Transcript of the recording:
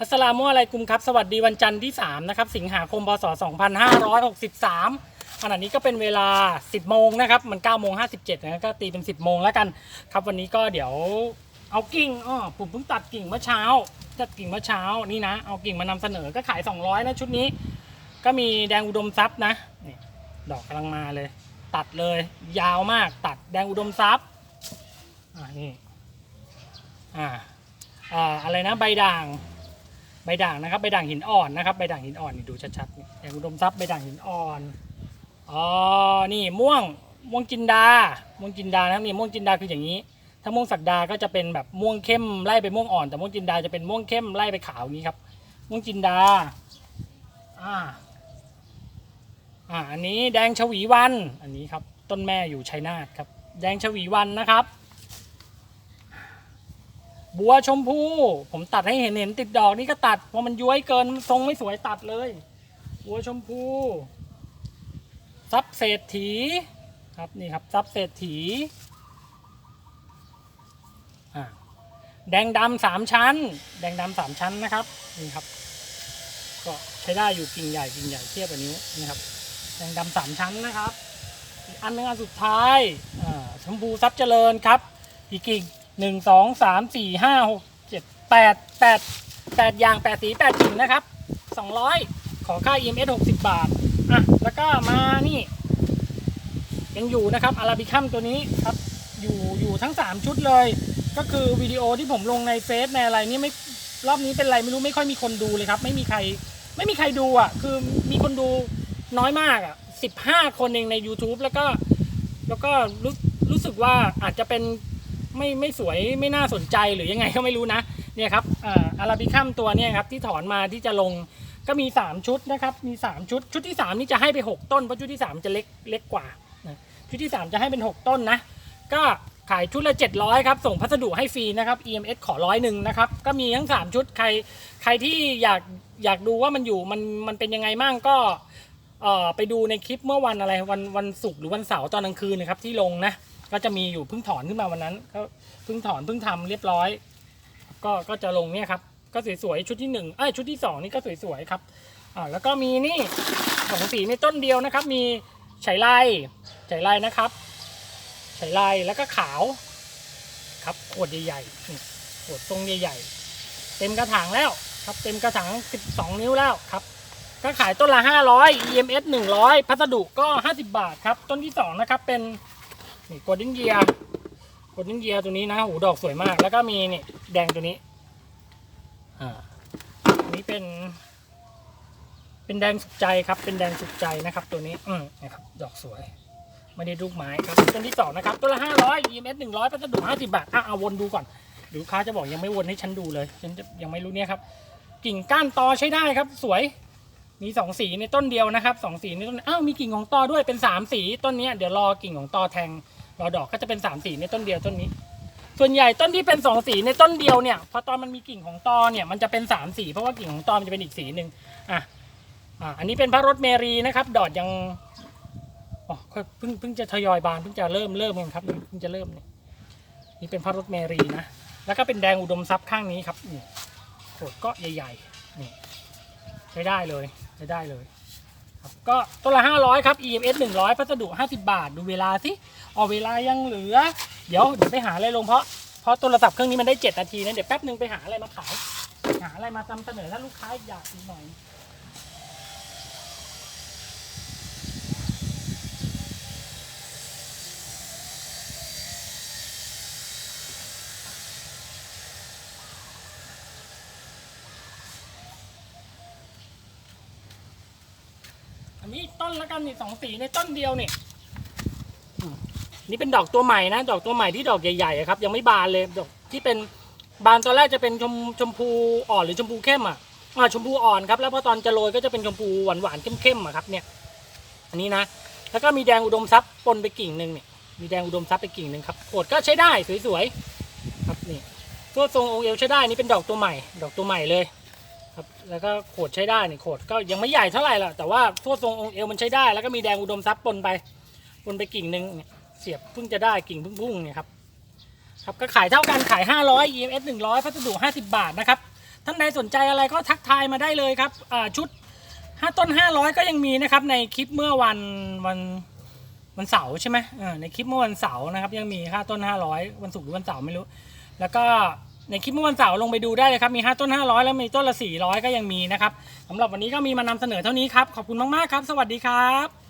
อัสลามุอะลัยกุมครับ สวัสดีวันจันทร์ที่ 3 นะครับ สิงหาคมพศ2563ขณะนี้ก็เป็นเวลา 10 โมงนะครับ มัน9โมง57นะก็ตีเป็น 10 โมงแล้วกัน ครับวันนี้ก็เดี๋ยวเอากิ่งอ้อผมเพิ่งตัดกิ่งเมื่อเช้า ตัดกิ่งเมื่อเช้านี่นะ เอากิ่งมานำเสนอก็ขาย 200 นะชุดนี้ ก็มีแดงอุดมทรัพย์นะนี่ดอกกำลังมาเลย ตัดเลย ยาวมากตัดแดงอุดมทรัพย์อ่านี่อ่าอ่าอะไรนะใบด่าง ใบด่างนะครับใบด่างหินอ่อนนะครับใบด่างหินอ่อนนี่ดูชัดๆแดงอุดมทรัพย์ใบด่างหินอ่อนอ๋อนี่ม่วงม่วงจินดา ม่วงจินดานะครับนี่ม่วงจินดาคืออย่างนี้ ถ้าม่วงสักดาก็จะเป็นแบบม่วงเข้มไล่ไปม่วงอ่อน แต่ม่วงจินดาจะเป็นม่วงเข้มไล่ไปขาวอย่างนี้ครับม่วงจินดาอ่าอ่าอันนี้แดงฉวีวันอันนี้ครับต้นแม่อยู่ชัยนาทครับ แดงฉวีวันนะครับ บัวชมพูผมตัดให้เห็นเห็นติดดอกนี่ก็ตัดเพราะมันย้วยเกินทรงไม่สวยตัดเลย บัวชมพูซับเศรษฐีครับนี่ครับซับเศรษฐีอ่าแดงดำสามชั้น แดงดำสามชั้นนะครับนี่ครับ ก็ใช้ได้อยู่กิ่งใหญ่กิ่งใหญ่เทียบกับนิ้วนะครับ แดงดำสามชั้นนะครับอีกอันหนึงอันสุดท้ายอ่าชมพูซับเจริญครับอีกกิ่ง หนึ่งสองสามสี่ห้าหกเจ็ดแปดแปดแปดอย่างแปดสีแปดกิ่งนะครับสองร้อยขอค่า EMS หกสิบบาทอะแล้วก็มานี่ ยังอยู่นะครับอาราบิคัมตัวนี้ครับอยู่อยู่ทั้งสามชุดเลย ก็คือวิดีโอที่ผมลงในเฟซในอะไรนี่ไม่รอบนี้เป็นไรไม่รู้ไม่ค่อยมีคนดูเลยครับ ไม่มีใครไม่มีใครดูอะ คือมีคนดูน้อยมากอะสิบห้าคนเองใน YouTube แล้วก็ แล้วก็รู้รู้สึกว่าอาจจะเป็น ไม่ไม่สวยไม่น่าสนใจหรือยังไงก็ไม่รู้นะเนี่ยครับอาราบิคัมตัวเนี่ยครับที่ถอนมาที่จะลงก็มี 3 ชุดนะครับมี 3 ชุด ชุดที่ 3 นี่จะให้ไป 6 ต้นเพราะชุดที่ 3 จะเล็กเล็กกว่าชุดที่ 3 จะให้เป็น 6 ต้นนะก็ขายชุดละ 700ครับส่งพัสดุให้ฟรีนะครับ EMS ขอร้อยหนึ่งนะครับก็มีทั้ง 3 ชุดใครใครที่อยากอยากดูว่ามันอยู่มันมันเป็นยังไงมั่งก็ไปดูในคลิปเมื่อวันอะไรวันวันศุกร์หรือวันเสาร์ตอนกลางคืนนะครับที่ลงนะ ก็จะมีอยู่เพิ่งถอนขึ้นมาวันนั้น ก็เพิ่งถอนเพิ่งทำเรียบร้อย ก็ก็จะลงเนี่ยครับ ก็สวยๆชุดที่หนึ่งเอ้ยชุดที่สองนี่ก็สวยๆครับอ่าแล้วก็มีนี่สองสีในต้นเดียวนะครับ มีไฉไลไฉไลนะครับไฉไลแล้วก็ขาว ครับขวดใหญ่ๆขวดทรงใหญ่ๆเต็มกระถางแล้วครับเต็มกระถาง12 นิ้วแล้วครับก็ขายต้นละ 500 EMS 100 พัสดุก็ 50 บาทครับ ต้นที่ 2 นะครับ เป็น นี่กลเด้นเยียโกลเด้นเยียร์ตัวนี้นะหูดอกสวยมาก แล้วก็มีนี่แดงตัวนี้ อ่าอันนี้เป็น เป็นแดงสุขใจครับ เป็นแดงสุขใจนะครับ ตัวนี้ อืมนะครับ ดอกสวยไม่ได้ลูกไม้ครับต้นที่สองนะครับต้นละ500 EMS 100พัสดุ50บาทอะเอาวนดูก่อนเดี๋ยวลูกค้าจะบอกยังไม่วนให้ฉันดูเลยฉันจะยังไม่รู้เนี่ยครับ กิ่งก้านตอใช้ได้ครับ สวยมีสองสีในต้นเดียวนะครับสองสีในต้นอ้าวมีกิ่งของตอด้วยเป็นสามสีต้นนี้เดี๋ยวรอกิ่งของตอแทง รอดอกก็จะเป็นสามสีในต้นเดียวต้นนี้ ส่วนใหญ่ต้นที่เป็นสองสีในต้นเดียวเนี่ยพอตอนมันมีกิ่งของตอเนี่ยมันจะเป็นสามสีเพราะว่ากิ่งของตอมันจะเป็นอีกสีหนึ่งอะอะอันนี้เป็นพระรถเมรีนะครับ ดอดยังอ๋อเพิ่งเพิ่งจะทยอยบานเพิ่งจะเริ่มเริ่มเองครับเพิ่งจะเริ่มเนี่ยนี่เป็นพระรถเมรีนะแล้วก็เป็นแดงอุดมทรัพย์ข้างนี้ครับนี่โขดก็ใหญ่ๆนี่ใช้ได้เลยใช้ได้เลย ครับก็ตัวละ 500 ครับ EMS 100 พัสดุ 50 บาท ดูเวลาสิออาเวลายังเหลือ เดี๋ยวเดี๋ยวไปหาอะไรลงเพราะเพราะโทรศัพท์เครื่องนี้มันได้ 7 นาทีนะเดี๋ยวแป๊บนึงไปหาอะไรมาขาย หาอะไรมานำเสนอถ้าลูกค้าอยากอีกหน่อย อันนี้ต้นละกันนี่สองสีในต้นเดียวนี่นี่เป็นดอกตัวใหม่นะ ดอกตัวใหม่ที่ดอกใหญ่ๆครับ ยังไม่บานเลยดอกที่เป็นบานตอนแรกจะเป็นชมชมพูอ่อนหรือชมพูเข้มอะอ่าชมพูอ่อนครับแล้วพอตอนจะโรยก็จะเป็นชมพูหวานๆเข้มๆอะครับเนี่ย อันนี้นะแล้วก็มีแดงอุดมทรัพย์ปนไปกิ่งหนึ่งเนี่ยมีแดงอุดมทรัพย์ไปกิ่งหนึ่งครับโขดก็ใช้ได้สวยๆครับนี่ตัวทรงองค์เอวใช้ได้นี่เป็นดอกตัวใหม่ ดอกตัวใหม่เลย ครับแล้วก็โขดใช้ได้นี่โขดก็ยังไม่ใหญ่เท่าไหร่ละแต่ว่าทั่วทรงองค์เอวมันใช้ได้ แล้วก็มีแดงอุดมทรัพย์ปนไปปนไปกิ่งหนึ่งเนี่ยเสียบเพิ่งจะได้กิ่งเพิ่งพุ่งเนี่ยครับครับก็ขายเท่ากันขาย 500 EMS 100พัสดุ 50 บาทนะครับท่านใดสนใจอะไรก็ทักทายมาได้เลยครับชุดห้าต้นห้าร้อยก็ยังมีนะครับในคลิปเมื่อวันวันวันเสาร์ใช่ไหมในคลิปเมื่อวันเสาร์นะครับยังมีห้าต้นห้าร้อยวันศุกร์หรือวันเสาร์ไม่รู้ แล้วก็ ในคลิปเมื่อวันเสาร์ลงไปดูได้เลยครับ มีห้าต้นห้าร้อยแล้วมีต้นละสี่ร้อยก็ยังมีนะครับสำหรับวันนี้ก็มีมานำเสนอเท่านี้ครับ ขอบคุณมาก ๆ ครับ สวัสดีครับ